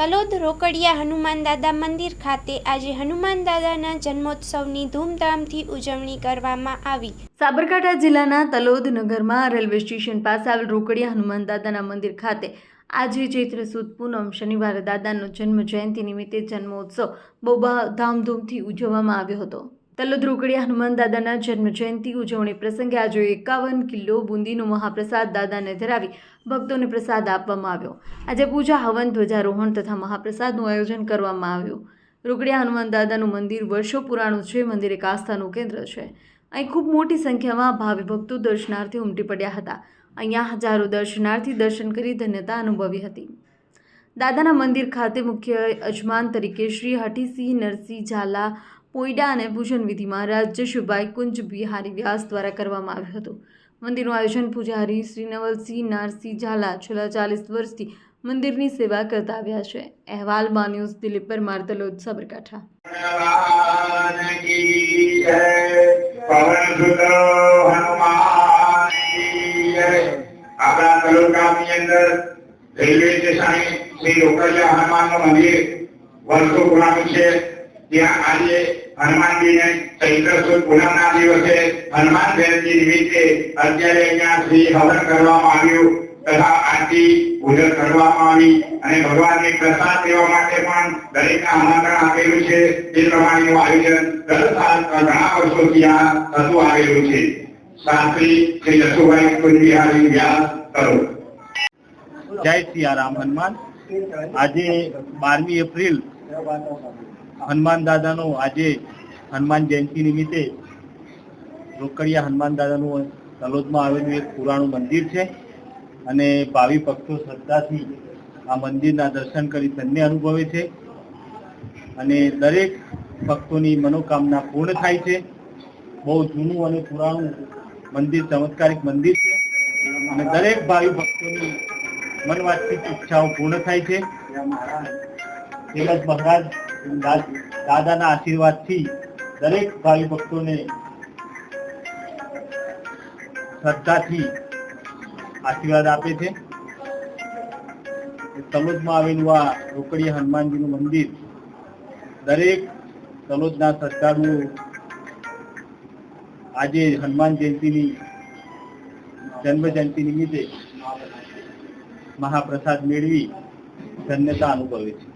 તલોદ રોકડિયા હનુમાન દાદા મંદિર ખાતે આજે હનુમાન દાદાના જન્મોત્સવની ધૂમધામથી ઉજવણી કરવામાં આવી. સાબરકાંઠા જિલ્લાના તલોદ નગરમાં રેલવે સ્ટેશન પાસે આવેલ રોકડિયા હનુમાન દાદાના મંદિર ખાતે આજે ચૈત્ર સુદ પૂનમ શનિવારે દાદાનો જન્મ જયંતિ નિમિત્તે જન્મોત્સવ બહુ ધામધૂમથી ઉજવવામાં આવ્યો હતો. તલોદ રોકડિયા હનુમાન દાદાના જન્મ જયંતિ ઉજવણી પ્રસંગે આજે એકાવન કિલો બુંદીનો મહાપ્રસાદ દાદાને ધરાવી ભક્તોને પ્રસાદ આપવામાં આવ્યો. આજે પૂજા, હવન, ધ્વજારોહણ તથા મહાપ્રસાદનું આયોજન કરવામાં આવ્યું. રોકડિયા હનુમાન દાદાનું મંદિર વર્ષો પુરાણું છે. મંદિર એક આસ્થાનું કેન્દ્ર છે. અહીં ખૂબ મોટી સંખ્યામાં ભાવિ ભક્તો દર્શનાર્થી ઉમટી પડ્યા હતા. અહીંયા હજારો દર્શનાર્થી દર્શન કરી ધન્યતા અનુભવી હતી. દાદાના મંદિર ખાતે મુખ્ય અજમાન તરીકે શ્રી હઠીસિંહ નરસિંહ ઝાલા પોઈડા અને પૂજન વિધિમાં રાજ્યશુભાઈ કુંજ બિહારી વ્યાસ દ્વારા કરવામાં આવ્યું હતું. મંદિરનું આયોજન પૂજારી શ્રી નવલસિંહ નારસિંહ ઝાલા છેલ્લા ચાલીસ વર્ષથી મંદિરની સેવા કરતા આવ્યા છે. અહેવાલ ન્યૂઝ, દિલીપ પરમાર તલોદ સાબરકાંઠા. આપણા તાલુકાની અંદર રેલવે સ્ટેશને શ્રી રોકડિયા હનુમાનનું મંદિર વર્ષો પુરાણું છે. ત્યાં આજે હનુમાનજીને ચૈત્ર સુદ પૂનમના દિવસે હનુમાન જયંતિ નિમિત્તે અત્યારે અહીંયા શ્રી હવન કરવામાં આવ્યું તથા આરતી પૂજન કરવામાં આવી અને ભગવાનને પ્રસાદ દેવા માટે પણ દરેકને આમંત્રણ આપેલું છે. તે પ્રમાણેનું આયોજન દર સાલ ઘણા વર્ષોથી આ થતું આવેલું છે. શાસ્ત્રી શ્રી જસુભાઈ કુંજબિહારી વ્યાસ કરો જય સિયારામ હનુમાન. આજે બારમી એપ્રિલ હનુમાન દાદાનો આજે હનુમાન જયંતિ નિમિત્તે રોકડિયા હનુમાન દાદાનું તલોદમાં આવેલું એક પુરાણું મંદિર છે. અને ભાવિ ભક્તો શ્રદ્ધાથી આ મંદિરના દર્શન કરી ધન્ય અનુભવે છે. અને દરેક ભક્તોની મનોકામના પૂર્ણ થાય છે. બહુ જૂનું અને પુરાણું મંદિર, ચમત્કારિક મંદિર છે. અને દરેક ભાવિ ભક્તોની મનવાંછિત ઈચ્છાઓ પૂર્ણ થાય છે. તેમજ મહારાજ દાદાના આશીર્વાદથી દરેક ભાવિ ભક્તોને શ્રદ્ધાથી આશીર્વાદ આપે છે. તલોદમાં આવેલું આ રોકડીયા હનુમાનજીનું મંદિર દરેક તલોદના શ્રદ્ધાળુઓ આજે હનુમાન જયંતિની જન્મ જયંતિ નિમિત્તે મહાપ્રસાદ મેળવી ધન્યતા અનુભવે છે.